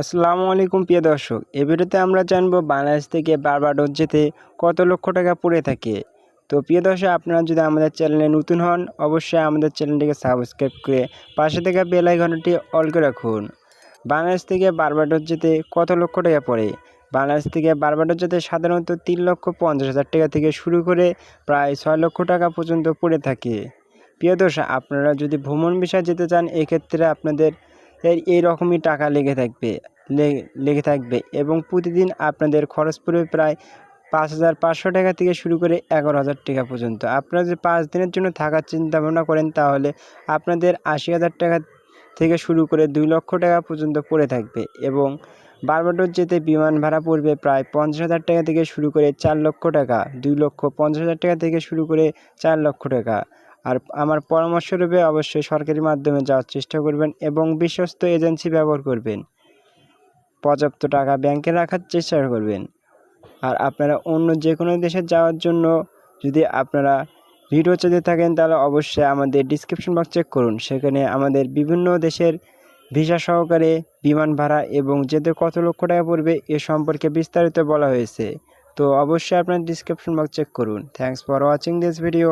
আসসালামু আলাইকুম, প্রিয় দর্শক। এই ভিডিওতে আমরা জানব বাংলাদেশ থেকে বারবাডোস যেতে কত লক্ষ টাকা পড়ে থাকে। তো প্রিয় দর্শক, আপনারা যদি আমাদের চ্যানেলে নতুন হন, অবশ্যই আমাদের চ্যানেলটিকে সাবস্ক্রাইব করে পাশে থেকে বেল আইকনটি অল করে রাখুন। বাংলাদেশ থেকে বারবাডোস যেতে কত লক্ষ টাকা পড়ে? বাংলাদেশ থেকে বারবাডোস যেতে সাধারণত তিন লক্ষ পঞ্চাশ হাজার টাকা থেকে শুরু করে প্রায় ছয় লক্ষ টাকা পর্যন্ত পড়ে থাকে। প্রিয় দর্শক, আপনারা যদি ভ্রমণ বিষয়ে যেতে চান, এক্ষেত্রে আপনাদের এই রকমই টাকা লেগে থাকবে লেগে থাকবে এবং প্রতিদিন আপনাদের খরচ পড়বে প্রায় পাঁচ হাজার পাঁচশো টাকা থেকে শুরু করে এগারো হাজার টাকা পর্যন্ত। আপনারা যদি পাঁচ দিনের জন্য থাকার চিন্তা ভাবনা করেন তাহলে আপনাদের আশি হাজার টাকা থেকে শুরু করে দুই লক্ষ টাকা পর্যন্ত পড়ে থাকবে এবং বারবাডোস যেতে বিমান ভাড়া পড়বে প্রায় পঞ্চাশ হাজার টাকা থেকে শুরু করে চার লক্ষ টাকা, দুই লক্ষ পঞ্চাশ হাজার টাকা থেকে শুরু করে চার লক্ষ টাকা। আর আমার পরামর্শ রূপে অবশ্যই সরকারি মাধ্যমে যাওয়ার চেষ্টা করবেন এবং বিশ্বস্ত এজেন্সি ব্যবহার করবেন। পর্যাপ্ত টাকা ব্যাংকে রাখার চেষ্টা করবেন। আর আপনারা অন্য যে কোনো দেশে যাওয়ার জন্য যদি আপনারা ভিডিও চাইতে থাকেন, তাহলে অবশ্যই আমাদের ডিসক্রিপশন বক্স চেক করুন। সেখানে আমাদের বিভিন্ন দেশের ভিসা সহকারে বিমান ভাড়া এবং যেতে কত লক্ষ টাকা পড়বে এ সম্পর্কে বিস্তারিত বলা হয়েছে। তো অবশ্যই আপনার ডিসক্রিপশন বক্স চেক করুন। Thanks for watching this video